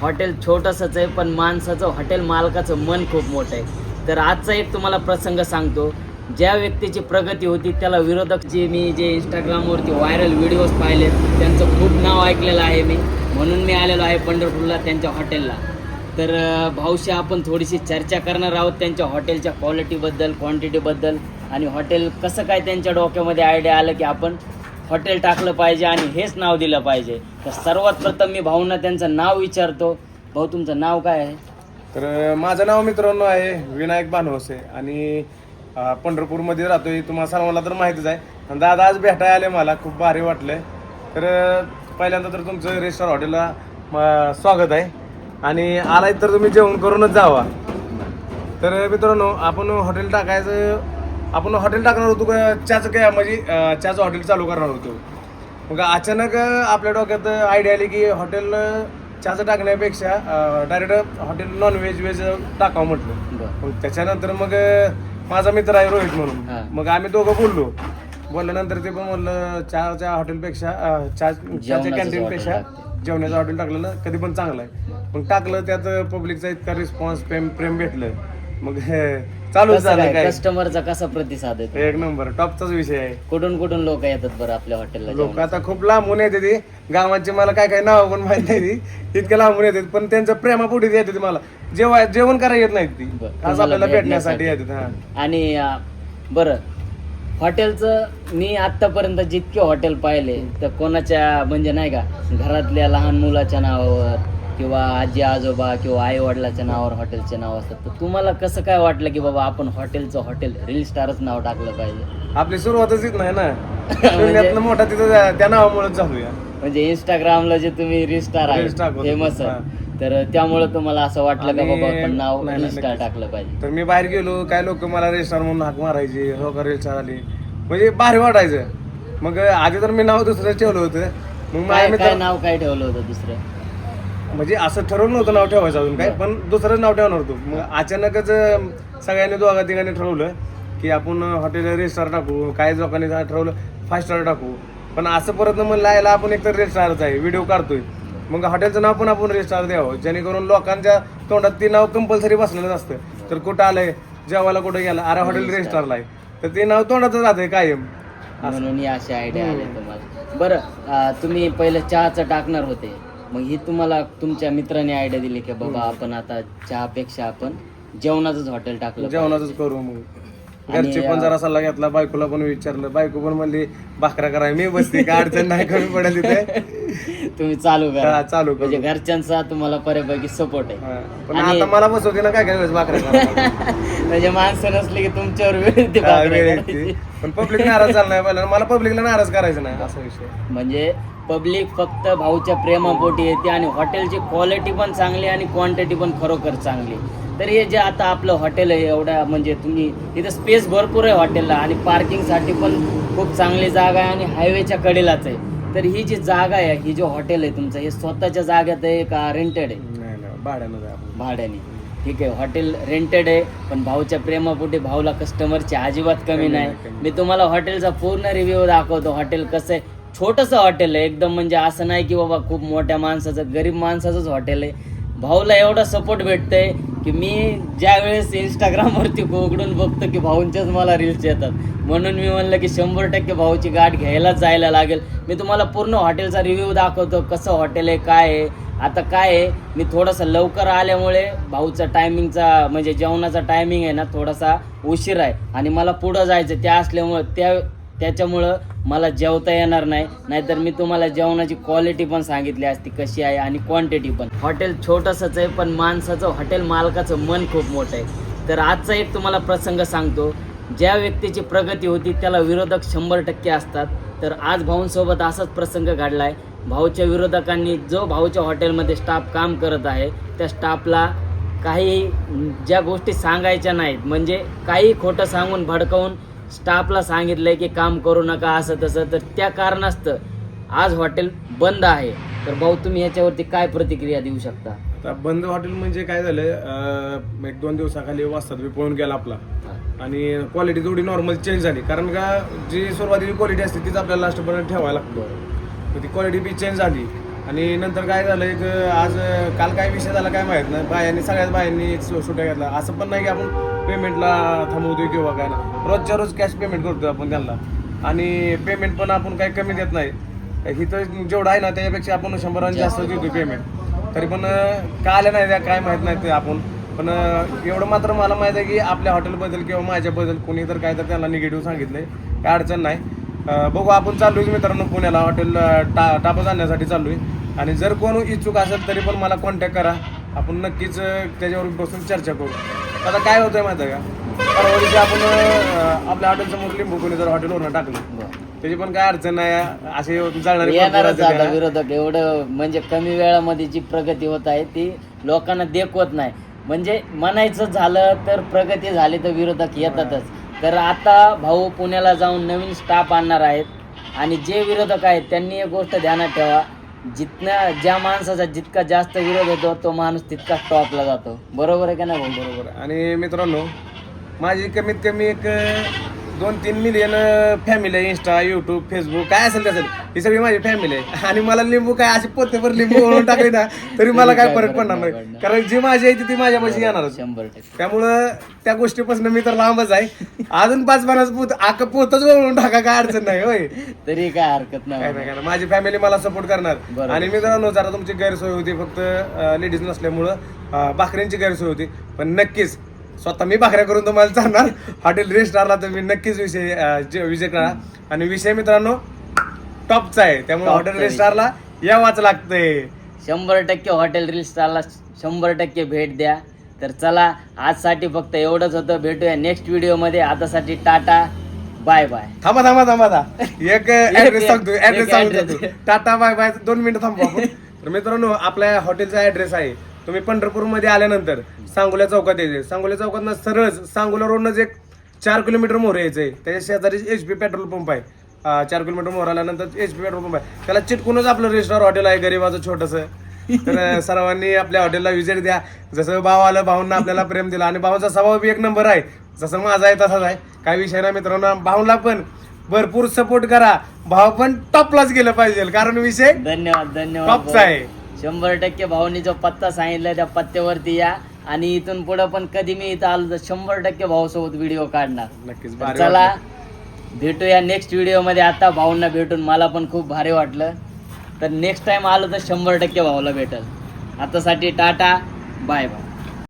Hotel छोटंसंच आहे पण माणसाचं हॉटेल मालकाचं मन खूप मोठं आहे. तर आजचा एक तुम्हाला प्रसंग सांगतो. ज्या व्यक्तीची प्रगती होती त्याला विरोधक जे मी जे इंस्टाग्रामवरती व्हायरल व्हिडिओज पाहिलेत त्यांचं खूप नाव ऐकलेलं आहे मी. म्हणून मी आलेलो आहे पंढरपूरला त्यांच्या हॉटेलला. तर भाऊशी आपण थोडीशी चर्चा करणार आहोत त्यांच्या हॉटेलच्या क्वालिटीबद्दल क्वांटिटीबद्दल आणि हॉटेल कसं काय त्यांच्या डोक्यामध्ये आयडिया आलं की आपण हॉटेल टाकलं पाहिजे आणि हेच नाव दिलं पाहिजे. तर सर्वात प्रथम मी भाऊंना त्यांचं नाव विचारतो. भाऊ तुमचं नाव काय आहे? तर माझं नाव मित्रांनो आहे विनायक भानवसे आणि अं, पंढरपूरमध्ये राहतोय. तुम्हाला सर्वांना तर माहितीच आहे. आणि दादा आज भेटायला आले मला खूप भारी वाटलंय. तर अं, पहिल्यांदा तर तुमचं रेस्टॉरंट हॉटेलला म, स्वागत आहे. आणि आलाय तर तुम्ही जेवण करूनच जावा. तर मित्रांनो आपण हॉटेल टाकायचं आपण हॉटेल टाकणार होतो का? चहाचं काय म्हणजे चहाचं हॉटेल चालू करणार होतो. मग अचानक आपल्या डोक्यात आयडिया आली की हॉटेल चहाचं टाकण्यापेक्षा direct hotel non veg veg टाकावं म्हटलं. मग त्याच्यानंतर मग माझा मित्र आहे रोहित. म्हणून. मग आम्ही दोघं बोललो. बोलल्यानंतर ते पण म्हणलं चहाच्या हॉटेलपेक्षा चहा चहाच्या कॅन्टीनपेक्षा. जेवणाचं हॉटेल टाकलं ना कधी पण चांगलं आहे. मग टाकलं त्यात पब्लिकचा इतका रिस्पॉन्स प्रेम प्रेम भेटलं. मग चालूच झालं काय? कस्टमरचा कसा प्रतिसाद आहे एक नंबर टॉपचाच विषय आहे. कुठून कुठून लोक येतात बरं आपल्या हॉटेलला लोक आता खूप लांबून येते ती गावांची मला काय काय नाव पण माहीत नाही ती. इतक्या लांबून येतात पण त्यांचं प्रेमापोटी येते ती मला. जेव्हा जेवण करायला येत नाहीत ती. बरं. आज तुम्हाला आपल्याला भेटण्यासाठी. येतात हा. आणि अं, बरं हॉटेलचं मी आत्तापर्यंत जितके हॉटेल पाहिले तर कोणाच्या म्हणजे नाही का घरातल्या लहान मुलाच्या नावावर किंवा आजी आजोबा किंवा आई वडिलाच्या नावावर हॉटेलचे नाव असतात तर तुम्हाला कसं काय वाटलं की बाबा आपण हॉटेलचं हॉटेल रील स्टारच नाव टाकलं पाहिजे? आपली सुरुवातच येत नाही ना. शून्यातनं मोठा तिथं त्या नावामुळेच झालूया. म्हणजे इंस्टाग्रामला जे तुम्ही रील स्टार आहे Reel star होतो. फेमस. तर त्यामुळे तुम्हाला असं वाटलं का आणि- बाबा आपण नाव नाही, रील नाही, स्टार नक्कीच. टाकलं पाहिजे? तर मी बाहेर गेलो काय लोक मला रेस्टॉरंट म्हणून हाक मारायचे हो का रेस्टार आली? म्हणजे भारी वाटायचं. मग आधी तर मी नाव दुसरं ठेवलं होतं. मग माझ्या काय काय मित्र नाव काय ठेवलं होतं दुसरं? म्हणजे असं ठरवलं नव्हतं नाव ठेवायचं अजून काय पण दुसरं नाव ठेवणार होतो. मग अचानकच सगळ्यांनी दोघा तिघांनी ठरवलं की आपण हॉटेल रेस्टॉरंट टाकू काही लोकांनी ठरवलं फाय स्टार टाकू. पण असं परत म्हणलं यायला आपण एकतर रेस्टॉरंटच आहे व्हिडिओ काढतोय. मग हॉटेलचं नाव पण आपण रेस्टॉरंट द्यावं जेणेकरून लोकांच्या तोंडात ते नाव कंपल्सरी बसलेलं असतं. तर कुठं आलंय जेवायला कुठं गेला अरे हॉटेल रेस्टॉरंट आहे. तर ते नाव तोंडातच राहतंय कायम. म्हणून अशी आयडिया आली तुम्हाला. बरं तुम्ही पहिलं चहाचं टाकणार होते. मग ही तुम्हाला तुमच्या मित्राने आयडिया दिली की बाबा आपण आता चहापेक्षा आपण जेवणाचंच हॉटेल टाकलं जेवणाचंच करू मग. घरचे पण जरा सल्ला घेतला बायकोला पण विचारलं. बायको पण म्हणली भाकरा कराय मी बसते काय अडचण नाही कमी पडेल तिथे. तुम्ही चालू करा. हा, चालू करू. म्हणजे घरच्यांचा तुम्हाला बऱ्यापैकी सपोर्ट आहे. हा. पण आता मला बसवते ना काय काय करायला. म्हणजे माणसं नसली की तुमच्यावर वेळ हा. पण पब्लिक नाराज झाला नाही मला पब्लिकला नाराज करायचं नाही असा विषय. म्हणजे पब्लिक फक्त भाऊच्या प्रेमापोटी येते आणि हॉटेलची क्वालिटी पण चांगली आणि क्वांटिटी पण खरोखर चांगली. तर हे जे आता आपलं हॉटेल आहे एवढ्या म्हणजे तुम्ही इथं स्पेस भरपूर आहे हॉटेलला आणि पार्किंगसाठी पण खूप चांगली जागा आहे आणि हायवेच्या कडेलाच आहे. तर ही जी जागा आहे ही जो हॉटेल आहे तुमचं हे स्वतःच्या जागेत आहे का रेंटेड आहे? भाड्यानं. भाड्याने. ठीक आहे हॉटेल रेंटेड आहे पण भाऊच्या प्रेमापोटी भाऊला कस्टमरची अजिबात कमी नाही. मी तुम्हाला हॉटेलचा पूर्ण रिव्ह्यू दाखवतो हॉटेल कसं आहे. छोटंसं हॉटेल आहे. एकदम म्हणजे असं नाही की बाबा खूप मोठ्या माणसाचं गरीब माणसाचंच हॉटेल आहे. भाऊला एवढा सपोर्ट भेटतंय की मी ज्या वेळेस इंस्टाग्रामवरती उघडून बघतो की भाऊंच्याच मला रील्स येतात. म्हणून मी म्हणलं की शंभर टक्के भाऊची गाठ घ्यायलाच जायला लागेल. मी तुम्हाला पूर्ण हॉटेलचा रिव्ह्यू दाखवतो कसं हॉटेल आहे काय आहे. आता काय आहे मी थोडंसं लवकर आल्यामुळे भाऊचा टायमिंगचा म्हणजे जेवणाचा टायमिंग आहे ना थोडासा उशीर आहे. आणि मला पुढं जायचं त्या असल्यामुळे त्या त्याच्यामुळं मला जेवता येणार नाही. नाहीतर मी तुम्हाला जेवणाची क्वालिटी पण सांगितली असती कशी आहे आणि क्वांटिटी पण. हॉटेल छोटंसंच आहे पण माणसाचं हॉटेल मालकाचं मन खूप मोठं आहे. तर आजचा एक तुम्हाला प्रसंग सांगतो. ज्या व्यक्तीची प्रगती होती त्याला विरोधक शंभर टक्के असतात. तर आज भाऊंसोबत असाच प्रसंग घडला आहे भाऊच्या विरोधकांनी जो भाऊच्या हॉटेलमध्ये स्टाफ काम करत आहे त्या स्टाफला काही ज्या गोष्टी सांगायच्या नाहीत म्हणजे काही खोटं सांगून भडकवून स्टाफला सांगितलंय की काम करू नका असं तसं. तर त्या कारणास्तव आज हॉटेल बंद आहे. तर भाऊ तुम्ही याच्यावरती काय प्रतिक्रिया देऊ शकता? आता बंद हॉटेल म्हणजे काय झालं एक दोन दिवसाखाली वाजतात मी पळून गेला आपला. आणि क्वालिटी थोडी नॉर्मल चेंज झाली. कारण का जी सुरुवातीची क्वालिटी असते तीच आपल्याला लास्टपर्यंत ठेवायला लागतो. ती क्वालिटी बी चेंज झाली. आणि नंतर काय झालं एक आज काल काय विषय झाला काय माहीत नाही. बायांनी सगळ्याच बायांनी सु- सुट्या घेतला असं पण नाही की आपण पेमेंटला थांबवतोय किंवा काय ना रोजच्या रोज कॅश पेमेंट करतोय आपण त्यांना. आणि पेमेंट पण आपण काही कमी देत नाही. इथं जेवढं आहे ना त्याच्यापेक्षा आपण शंभरांनी जास्त देतोय पेमेंट तरी पण का आल्या नाही त्या काय माहीत नाही ते आपण. पण एवढं मात्र मला माहीत आहे की आपल्या हॉटेलबद्दल किंवा माझ्याबद्दल कोणी तर काय तर त्यांना निगेटिव्ह सांगितलंय. काय अडचण नाही. बघू आपण चाललोय मित्रांनो पुण्याला. हॉटेल टा टापा जाण्यासाठी चाललोय आणि जर कोण इच्छुक असेल तरी पण मला कॉन्टॅक्ट करा. आपण नक्कीच त्याच्यावर बसून चर्चा करू. आता काय होतंय माहिती आहे का? परवा दिवशी आपण आपल्या हॉटेलसमोर लिंबू कोणी जर हॉटेलवरून टाकलं बरं. त्याची पण काय अडचण नाही असे जाणारे. विरोधक. एवढं म्हणजे कमी वेळामध्ये जी प्रगती होत आहे ती लोकांना देखवत नाही. म्हणजे म्हणायचं झालं तर प्रगती झाली तर विरोधक येतातच. तर आता भाऊ पुण्याला जाऊन नवीन स्टाफ आणणार आहेत. आणि जे विरोधक आहेत त्यांनी एक गोष्ट ध्यानात ठेवा. जितना ज्या माणसाचा जितका जास्त विरोध होतो तो माणूस तितका टॉपला जातो. बरोबर आहे का नाही भाऊ? बरोबर. आणि मित्रांनो माझी कमीत कमी एक दोन तीन मिलियन फॅमिली आहे इंस्टा युट्यूब फेसबुक काय असेल ते असेल. ही सगळी माझी फॅमिली आहे. आणि मला लिंबू काय असे पोतेभर लिंबू ओळून टाकले ना तरी मला काय फरक पडणार नाही. कारण जी माझी आहे ती ती माझ्यापाशी येणारच शंभर टक्के. त्यामुळं त्या गोष्टीपासून मी तर लांबच आहे. अजून पाच पन्नास पोत आक पोतच ओळून टाका काय अडचण नाही होय. तरी काय हरकत काय नाही नाही काय नाही. माझी फॅमिली मला सपोर्ट करणार. बरोबर. आणि मित्रांनो जरा तुमची गैरसोय होती फक्त लेडीज नसल्यामुळं अं, भाकऱ्यांची गैरसोय होती. पण नक्कीच स्वतः मी भाकऱ्या करून तुम्हाला चालणार. हॉटेल रेस्टॉरला तुम्ही नक्कीच विषय विजिट करा. आणि विषय मित्रांनो टॉपचा आहे. त्यामुळे हॉटेल रेस्टॉरला यावाच लागतंय. शंभर टक्के हॉटेल रील स्टारला शंभर टक्के भेट द्या. तर चला आजसाठी फक्त एवढंच होतं. भेटूया नेक्स्ट व्हिडिओमध्ये आतासाठी टाटा. बाय बाय थांबा थांबा थांबा एक ऍड्रेस सांगतो ऍड्रेस सांगतो. टाटा बाय बाय दोन मिनिटं थांबू तर मित्रांनो आपल्या हॉटेलचा ऍड्रेस आहे. तुम्ही पंढरपूरमध्ये आल्यानंतर सांगोल्या चौकात यायचे. सांगोल्या चौकात सरळ सांगोला रोडनच एक चार किलोमीटर मोर यायचंय त्याच्या शेजारी एच पी पेट्रोल पंप आहे. चार किलोमीटर मोर आल्यानंतर एच पी पेट्रोल पंप आहे. त्याला चिटकूनच आपलं रेस्टॉरंट हॉटेल आहे गरीबाचं छोटंसं. तर सर्वांनी आपल्या हॉटेलला व्हिजिट द्या. जसं भाव आलं भाऊंना आपल्याला प्रेम दिला. आणि भावाचा स्वभाव बी एक नंबर आहे. जसं माझा आहे तसाच आहे. काय विषय नाही मित्रांनो. भाऊला पण भरपूर सपोर्ट करा. भाव पण टॉपलाच गेलं पाहिजे. कारण विषय धन्यवाद धन्यवाद टॉपचा. आहे. शंभर टक्के भाऊनी जो पत्ता सांगितला त्या पत्त्यावरती या. आणि इथून पुढे पण कधी मी इथं आलो तर शंभर टक्के भाऊसोबत व्हिडिओ काढणार. नक्कीच तर भारी चला वाटलं. भेटूया नेक्स्ट व्हिडिओमध्ये आता भाऊंना भेटून मला पण खूप भारी वाटलं. तर नेक्स्ट टाइम आलो तर शंभर टक्के भाऊला भेटल. आतासाठी टाटा बाय बाय